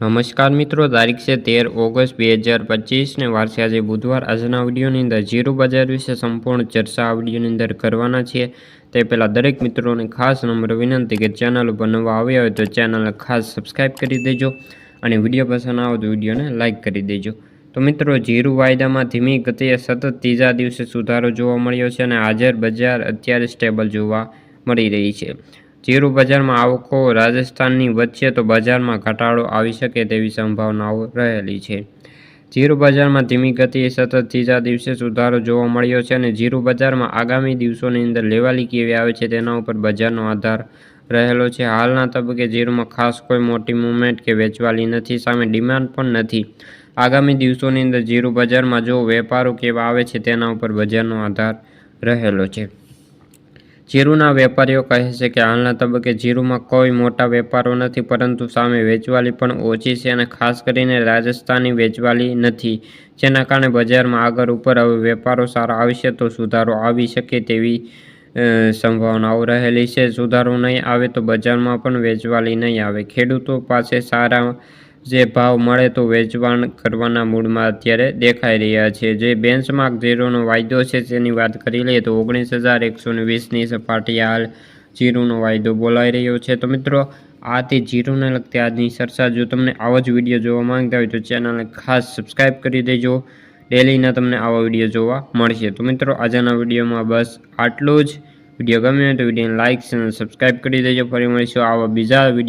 નમસ્કાર મિત્રો, તારીખ છે તેર ઓગસ્ટ બે હજાર પચીસને વાર આજે બુધવાર. આજના વિડીયોની અંદર જીરું બજાર વિશે સંપૂર્ણ ચર્ચા આ વિડીયોની અંદર કરવાના છીએ. તે પહેલાં દરેક મિત્રોને ખાસ નંબર વિનંતી કે ચેનલ ઉપર નવા આવ્યા હોય તો ચેનલને ખાસ સબસ્ક્રાઈબ કરી દેજો અને વીડિયો પસંદ આવે તો વિડીયોને લાઇક કરી દેજો. તો મિત્રો, જીરું વાયદામાં ધીમી ગતિએ સતત ત્રીજા દિવસે સુધારો જોવા મળ્યો છે અને હાજર બજાર અત્યારે સ્ટેબલ જોવા મળી રહી છે. જીરું બજારમાં આવકો રાજસ્થાનની વચ્ચે તો બજારમાં ઘટાડો આવી શકે તેવી સંભાવનાઓ રહેલી છે. જીરું બજારમાં ધીમી ગતિએ સતત ત્રીજા દિવસે સુધારો જોવા મળ્યો છે અને જીરું બજારમાં આગામી દિવસોની અંદર લેવાલી કેવી આવે છે તેના ઉપર બજારનો આધાર રહેલો છે. હાલના તબક્કે જીરુમાં ખાસ કોઈ મોટી મુવમેન્ટ કે વેચવાલી નથી, સામે ડિમાન્ડ પણ નથી. આગામી દિવસોની અંદર જીરું બજારમાં જો વેપારો કેવા આવે છે તેના ઉપર બજારનો આધાર રહેલો છે. જીરુના વેપારીઓ કહે છે કે હાલના તબક્કે જીરુમાં કોઈ મોટા વેપારો નથી, પરંતુ સામે વેચવાલી પણ ઓછી છે અને ખાસ કરીને રાજસ્થાની વેચવાલી નથી. જેના કારણે બજારમાં આગળ ઉપર હવે વેપારો સારા આવશે તો સુધારો આવી શકે તેવી સંભાવનાઓ રહેલી છે. સુધારો નહીં આવે તો બજારમાં પણ વેચવાલી નહીં આવે. ખેડૂતો પાસે સારા જે ભાવ મળે તો વેચવાણ કરવાના મૂડમાં અત્યારે દેખાઈ રહ્યા છે. જે બેન્ચમાર્ક ઝીરોનો વાયદો છે તેની વાત કરી લઈએ તો ઓગણીસ હજાર એકસો ને વીસની સપાટીએ હાલ જીરુનો વાયદો બોલાઈ રહ્યો છે. તો મિત્રો, આ તે જીરુને લગતી આજની ચર્ચા. જો તમને આવો જ વીડિયો જોવા માંગતા હોય તો ચેનલને ખાસ સબસ્ક્રાઈબ કરી દેજો. ડેલીના તમને આવા વીડિયો જોવા મળશે. તો મિત્રો, આજના વિડીયોમાં બસ આટલું જ. વીડિયો ગમે તો વિડીયોને લાઇક અને સબસ્ક્રાઈબ કરી દેજો. ફરી મળીશું આવા બીજા વીડિયો